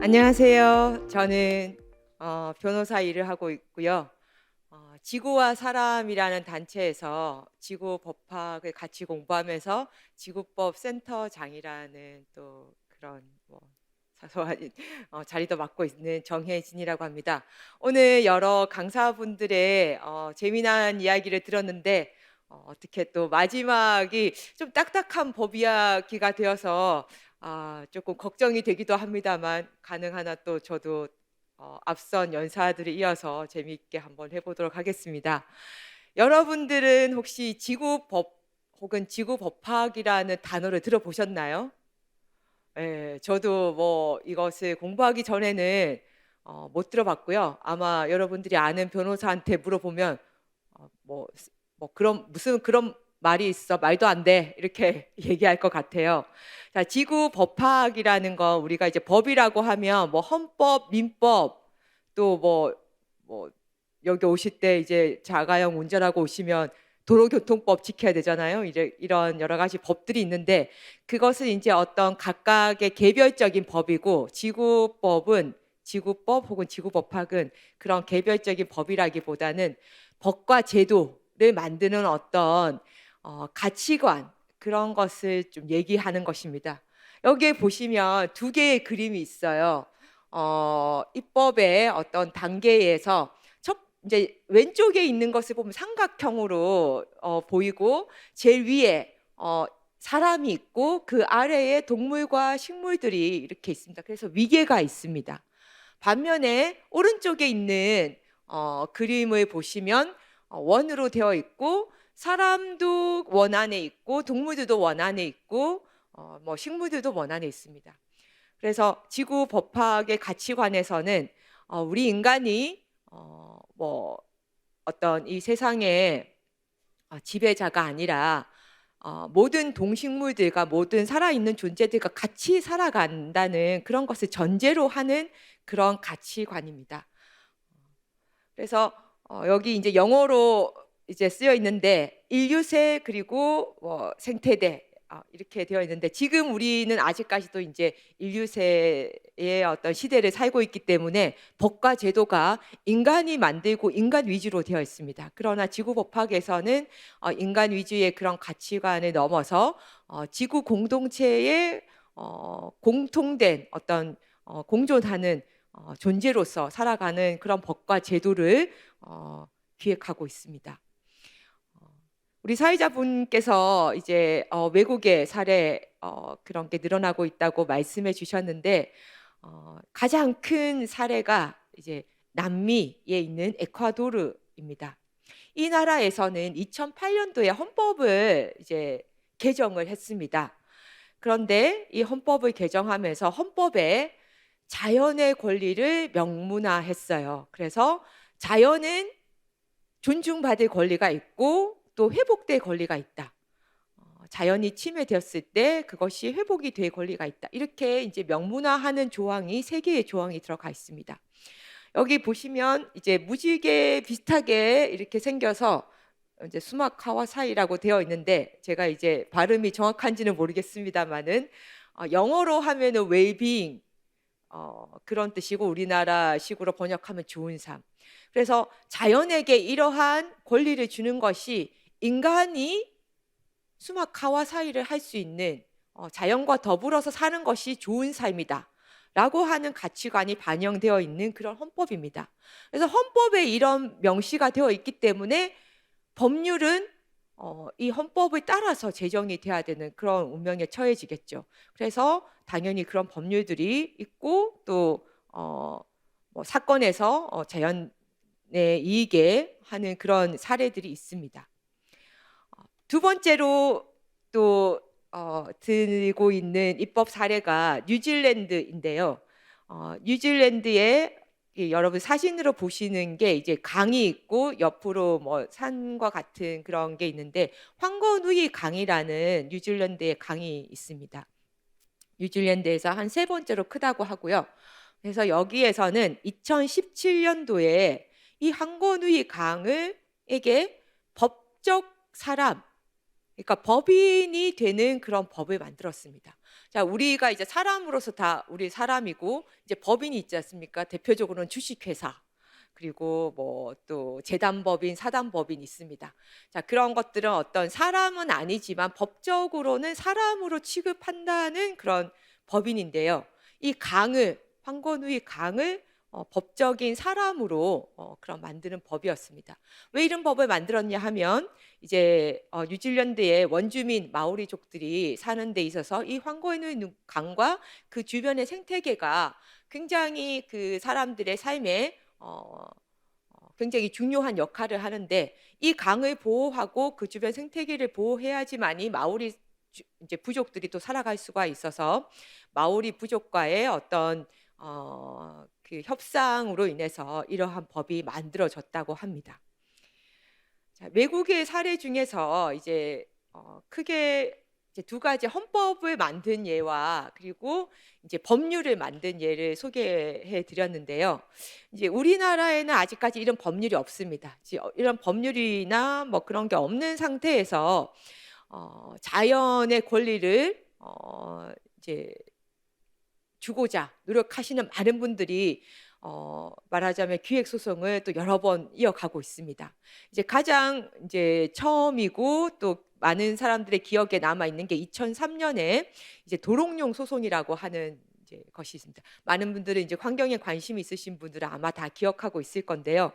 안녕하세요. 저는 어, 변호사 일을 하고 있고요. 어, 지구와 사람이라는 단체에서 지구 법학을 같이 공부하면서 지구법 센터장이라는 또 그런 뭐 사소한 어, 자리도 맡고 있는 정혜진이라고 합니다. 오늘 여러 강사분들의 어, 재미난 이야기를 들었는데 어, 어떻게 또 마지막이 좀 딱딱한 법 이야기가 되어서 아, 조금 걱정이 되기도 합니다만 가능하나 또 저도 어, 앞선 연사들을 이어서 재미있게 한번 해보도록 하겠습니다. 여러분들은 혹시 지구법 혹은 지구법학이라는 단어를 들어보셨나요? 예, 저도 뭐 이것을 공부하기 전에는 어, 못 들어봤고요. 아마 여러분들이 아는 변호사한테 물어보면 어, 뭐, 뭐 그런 무슨 그런 말이 있어 말도 안 돼 이렇게 얘기할 것 같아요. 자, 지구 법학이라는 거 우리가 이제 법이라고 하면 뭐 헌법, 민법 또뭐뭐 여기 오실 때 이제 자가용 운전하고 오시면 도로교통법 지켜야 되잖아요. 이제 이런 여러 가지 법들이 있는데 그것은 이제 어떤 각각의 개별적인 법이고 지구법은 지구법 혹은 지구법학은 그런 개별적인 법이라기보다는 법과 제도를 만드는 어떤 어, 가치관 그런 것을 좀 얘기하는 것입니다. 여기에 보시면 두 개의 그림이 있어요. 어, 입법의 어떤 단계에서 첫 이제 왼쪽에 있는 것을 보면 삼각형으로 어, 보이고 제일 위에 어, 사람이 있고 그 아래에 동물과 식물들이 이렇게 있습니다. 그래서 위계가 있습니다. 반면에 오른쪽에 있는 어, 그림을 보시면 어, 원으로 되어 있고 사람도 원 안에 있고 동물들도 원 안에 있고 어, 뭐 식물들도 원 안에 있습니다. 그래서 지구 법학의 가치관에서는 어, 우리 인간이 어, 뭐 어떤 이 세상의 어, 지배자가 아니라 어, 모든 동식물들과 모든 살아있는 존재들과 같이 살아간다는 그런 것을 전제로 하는 그런 가치관입니다. 그래서 어, 여기 이제 영어로 이제 쓰여 있는데 인류세 그리고 뭐 생태대 어, 이렇게 되어 있는데 지금 우리는 아직까지도 이제 인류세의 어떤 시대를 살고 있기 때문에 법과 제도가 인간이 만들고 인간 위주로 되어 있습니다. 그러나 지구 법학에서는 어, 인간 위주의 그런 가치관을 넘어서 어, 지구 공동체의 어, 공통된 어떤 어, 공존하는 어, 존재로서 살아가는 그런 법과 제도를 어, 기획하고 있습니다. 우리 사회자분께서 이제 어, 외국의 사례 어, 그런 게 늘어나고 있다고 말씀해 주셨는데 어, 가장 큰 사례가 이제 남미에 있는 에콰도르입니다. 이 나라에서는 2008년도에 헌법을 이제 개정을 했습니다. 그런데 이 헌법을 개정하면서 헌법에 자연의 권리를 명문화했어요. 그래서 자연은 존중받을 권리가 있고 또 회복될 권리가 있다. 어, 자연이 침해되었을 때 그것이 회복이 될 권리가 있다. 이렇게 이제 명문화하는 조항이 세 개의 조항이 들어가 있습니다. 여기 보시면 이제 무지개 비슷하게 이렇게 생겨서 이제 수막하와 사이라고 되어 있는데 제가 이제 발음이 정확한지는 모르겠습니다만은 어, 영어로 하면은 웰빙 어, 그런 뜻이고 우리나라식으로 번역하면 좋은 삶. 그래서 자연에게 이러한 권리를 주는 것이 인간이 수막하와 사이를 할 수 있는 어, 자연과 더불어서 사는 것이 좋은 삶이다. 라고 하는 가치관이 반영되어 있는 그런 헌법입니다. 그래서 헌법에 이런 명시가 되어 있기 때문에 법률은 어, 이 헌법을 따라서 제정이 돼야 되는 그런 운명에 처해지겠죠. 그래서 당연히 그런 법률들이 있고 또 어, 뭐 사건에서 어, 자연의 이익에 하는 그런 사례들이 있습니다. 두 번째로 또 어, 들고 있는 입법 사례가 뉴질랜드인데요. 어, 뉴질랜드에 여러분 사진으로 보시는 게 이제 강이 있고 옆으로 뭐 산과 같은 그런 게 있는데 황건우이 강이라는 뉴질랜드의 강이 있습니다. 뉴질랜드에서 한 세 번째로 크다고 하고요. 그래서 여기에서는 2017년도에 이 황건우이 강을 에게 법적 사람 그러니까 법인이 되는 그런 법을 만들었습니다. 자, 우리가 이제 사람으로서 다 우리 사람이고 이제 법인이 있지 않습니까? 대표적으로는 주식회사 그리고 뭐 또 재단법인, 사단법인 있습니다. 자, 그런 것들은 어떤 사람은 아니지만 법적으로는 사람으로 취급한다는 그런 법인인데요. 이 강을 황건우의 강을 어, 법적인 사람으로 어, 그런 만드는 법이었습니다. 왜 이런 법을 만들었냐 하면 이제 어, 뉴질랜드의 원주민 마오리족들이 사는 데 있어서 이 황건우의 강과 그 주변의 생태계가 굉장히 그 사람들의 삶에 어, 어, 굉장히 중요한 역할을 하는데 이 강을 보호하고 그 주변 생태계를 보호해야지만이 마오리 주- 이제 부족들이 또 살아갈 수가 있어서 마오리 부족과의 어떤 어, 그 협상으로 인해서 이러한 법이 만들어졌다고 합니다. 자, 외국의 사례 중에서 이제 어, 크게 이제 두 가지 헌법을 만든 예와 그리고 이제 법률을 만든 예를 소개해 드렸는데요. 이제 우리나라에는 아직까지 이런 법률이 없습니다. 어, 이런 법률이나 뭐 그런 게 없는 상태에서 어, 자연의 권리를 어, 이제 주고자 노력하시는 많은 분들이 어, 말하자면 기획 소송을 또 여러 번 이어가고 있습니다. 이제 가장 이제 처음이고 또 많은 사람들의 기억에 남아 있는 게 2003년에 이제 도롱뇽 소송이라고 하는 이제 것이 있습니다. 많은 분들은 이제 환경에 관심이 있으신 분들은 아마 다 기억하고 있을 건데요.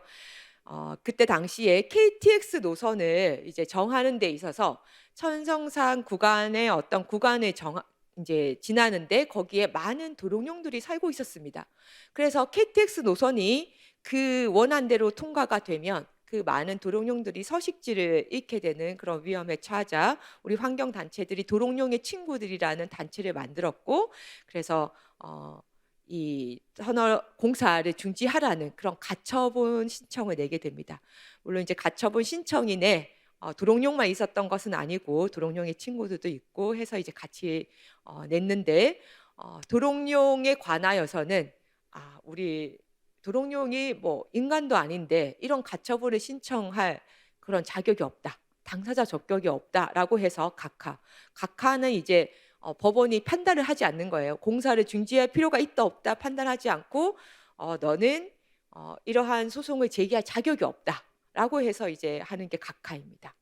어, 그때 당시에 KTX 노선을 이제 정하는 데 있어서 천성산 구간의 어떤 구간을 정 이제 지나는데 거기에 많은 도롱뇽들이 살고 있었습니다. 그래서 KTX 노선이 그 원안대로 통과가 되면 그 많은 도롱뇽들이 서식지를 잃게 되는 그런 위험에 처하자 우리 환경 단체들이 도롱뇽의 친구들이라는 단체를 만들었고 그래서 어, 이 터널 공사를 중지하라는 그런 가처분 신청을 내게 됩니다. 물론 이제 가처분 신청이 내 어, 도롱뇽만 있었던 것은 아니고 도롱뇽의 친구들도 있고 해서 이제 같이 어, 냈는데 어, 도롱뇽에 관하여서는 아 우리 도롱뇽이 뭐 인간도 아닌데 이런 가처분을 신청할 그런 자격이 없다. 당사자 적격이 없다라고 해서 각하 각하는 이제 어, 법원이 판단을 하지 않는 거예요. 공사를 중지할 필요가 있다 없다 판단하지 않고 어, 너는 어, 이러한 소송을 제기할 자격이 없다 라고 해서 이제 하는 게 각하입니다.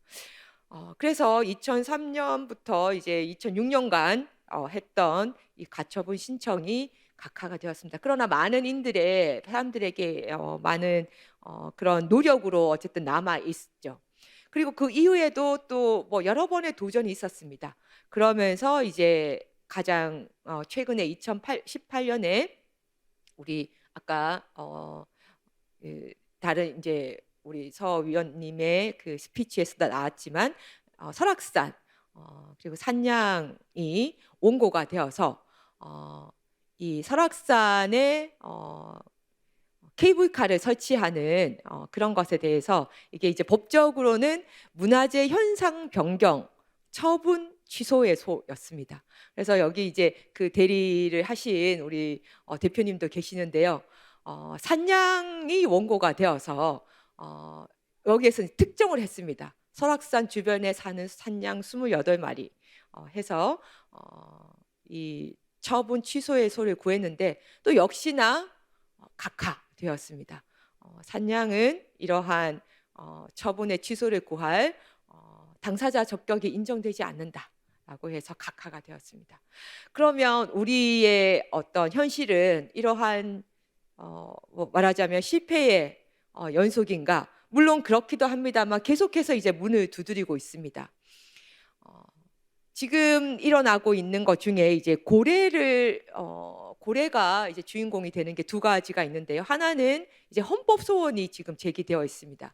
어, 그래서 2003년부터 이제 2006년간 어, 했던 이 가처분 신청이 각하가 되었습니다. 그러나 많은 인들의 사람들에게 어, 많은 어, 그런 노력으로 어쨌든 남아 있죠. 그리고 그 이후에도 또 뭐 여러 번의 도전이 있었습니다. 그러면서 이제 가장 어, 최근에 2018년에 우리 아까 어, 그 다른 이제 우리 서 위원님의 그 스피치에서도 나왔지만 어, 설악산 어, 그리고 산양이 원고가 되어서 어, 이 설악산에 어, 케이블카를 설치하는 어, 그런 것에 대해서 이게 이제 법적으로는 문화재 현상 변경 처분 취소의소였습니다. 그래서 여기 이제 그 대리를 하신 우리 어, 대표님도 계시는데요. 어, 산양이 원고가 되어서 어, 여기에서 특정을 했습니다. 설악산 주변에 사는 산양 28마리 어, 해서 어, 이 처분 취소의 소를 구했는데 또 역시나 어, 각하되었습니다. 어, 산양은 이러한 어, 처분의 취소를 구할 어, 당사자 적격이 인정되지 않는다 라고 해서 각하가 되었습니다. 그러면 우리의 어떤 현실은 이러한 어, 뭐 말하자면 실패의 어, 연속인가? 물론 그렇기도 합니다만 계속해서 이제 문을 두드리고 있습니다. 어, 지금 일어나고 있는 것 중에 이제 고래를 어, 고래가 이제 주인공이 되는 게 두 가지가 있는데요. 하나는 이제 헌법 소원이 지금 제기되어 있습니다.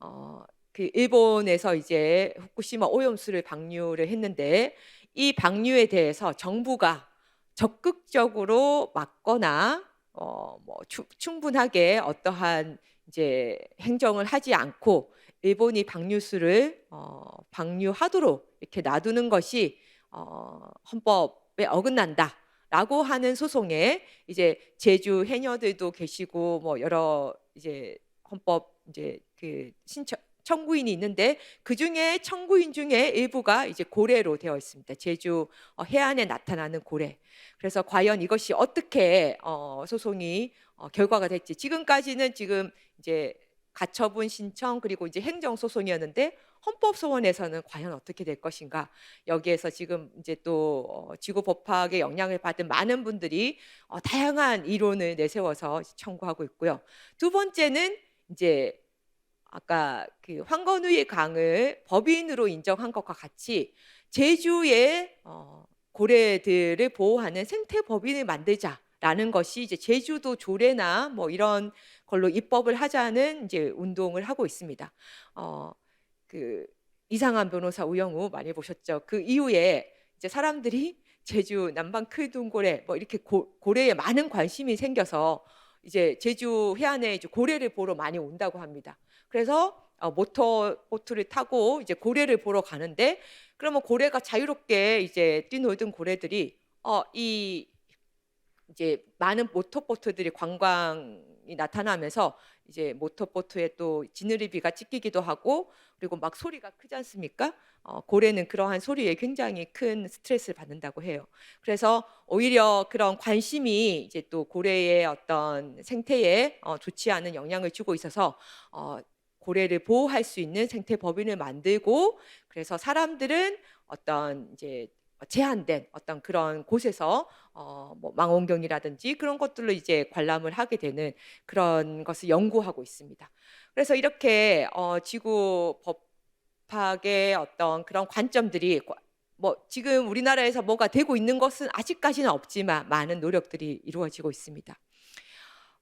어, 그 일본에서 이제 후쿠시마 오염수를 방류를 했는데 이 방류에 대해서 정부가 적극적으로 막거나 어, 뭐 추, 충분하게 어떠한 이제 행정을 하지 않고 일본이 방류수를 어, 방류하도록 이렇게 놔두는 것이 어, 헌법에 어긋난다 라고 하는 소송에 이제 제주 해녀들도 계시고 뭐 여러 이제 헌법 이제 그 신청 청구인이 있는데 그 중에 청구인 중에 일부가 이제 고래로 되어 있습니다. 제주 어, 해안에 나타나는 고래. 그래서 과연 이것이 어떻게 어, 소송이 어, 결과가 될지 지금까지는 지금 이제 가처분 신청 그리고 이제 행정 소송이었는데 헌법 소원에서는 과연 어떻게 될 것인가 여기에서 지금 이제 또 어, 지구 법학의 영향을 받은 많은 분들이 어, 다양한 이론을 내세워서 청구하고 있고요. 두 번째는 이제 아까 그 황건우의 강을 법인으로 인정한 것과 같이 제주의 어, 고래들을 보호하는 생태 법인을 만들자라는 것이 이제 제주도 조례나 뭐 이런 걸로 입법을 하자는 이제 운동을 하고 있습니다. 어, 그 이상한 변호사 우영우 많이 보셨죠? 그 이후에 이제 사람들이 제주 남방 클둔고래 뭐 이렇게 고, 고래에 많은 관심이 생겨서 이제 제주 해안에 이제 고래를 보러 많이 온다고 합니다. 그래서 어, 모터 보트를 타고 이제 고래를 보러 가는데 그러면 고래가 자유롭게 이제 뛰놀던 고래들이 어, 이 이제 많은 모터보트들이 관광이 나타나면서 이제 모터보트에 또 지느러미가 찢기기도 하고 그리고 막 소리가 크지 않습니까? 어, 고래는 그러한 소리에 굉장히 큰 스트레스를 받는다고 해요. 그래서 오히려 그런 관심이 이제 또 고래의 어떤 생태에 어, 좋지 않은 영향을 주고 있어서 어, 고래를 보호할 수 있는 생태 법인을 만들고 그래서 사람들은 어떤 이제 제한된 어떤 그런 곳에서 어, 뭐 망원경이라든지 그런 것들로 이제 관람을 하게 되는 그런 것을 연구하고 있습니다. 그래서 이렇게 어, 지구 법학의 어떤 그런 관점들이 뭐 지금 우리나라에서 뭐가 되고 있는 것은 아직까지는 없지만 많은 노력들이 이루어지고 있습니다.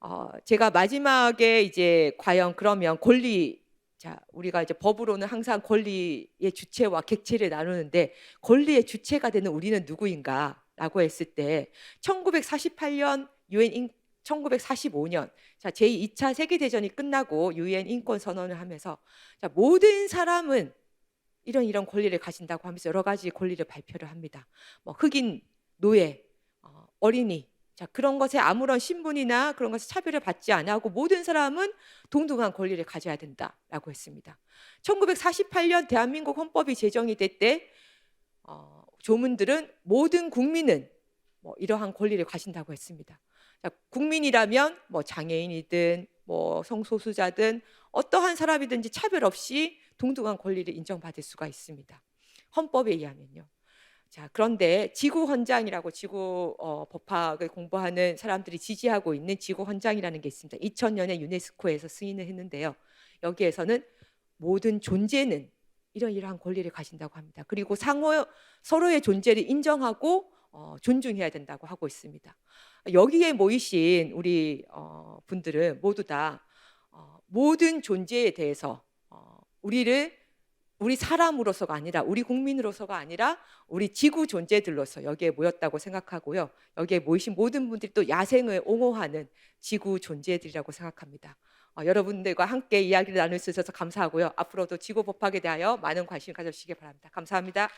어, 제가 마지막에 이제 과연 그러면 권리 자 우리가 이제 법으로는 항상 권리의 주체와 객체를 나누는데 권리의 주체가 되는 우리는 누구인가라고 했을 때 1948년 유엔 인 1945년 자 제2차 세계 대전이 끝나고 유엔 인권 선언을 하면서 자 모든 사람은 이런 이런 권리를 가진다고 하면서 여러 가지 권리를 발표를 합니다. 뭐 흑인, 노예, 어, 어린이 자 그런 것에 아무런 신분이나 그런 것에 차별을 받지 않고 모든 사람은 동등한 권리를 가져야 된다라고 했습니다. 1948년 대한민국 헌법이 제정이 될때 어, 조문들은 모든 국민은 뭐 이러한 권리를 가진다고 했습니다. 자, 국민이라면 뭐 장애인이든 뭐 성소수자든 어떠한 사람이든지 차별 없이 동등한 권리를 인정받을 수가 있습니다. 헌법에 의하면요. 자, 그런데 지구 헌장이라고 지구 어, 법학을 공부하는 사람들이 지지하고 있는 지구 헌장이라는 게 있습니다. 2000년에 유네스코에서 승인을 했는데요. 여기에서는 모든 존재는 이런 이러한 권리를 가진다고 합니다. 그리고 상호 서로의 존재를 인정하고 어, 존중해야 된다고 하고 있습니다. 여기에 모이신 우리 어, 분들은 모두 다 어, 모든 존재에 대해서 어, 우리를 우리 사람으로서가 아니라 우리 국민으로서가 아니라 우리 지구 존재들로서 여기에 모였다고 생각하고요. 여기에 모이신 모든 분들이 또 야생을 옹호하는 지구 존재들이라고 생각합니다. 어, 여러분들과 함께 이야기를 나눌 수 있어서 감사하고요. 앞으로도 지구 법학에 대하여 많은 관심 가져주시기 바랍니다. 감사합니다.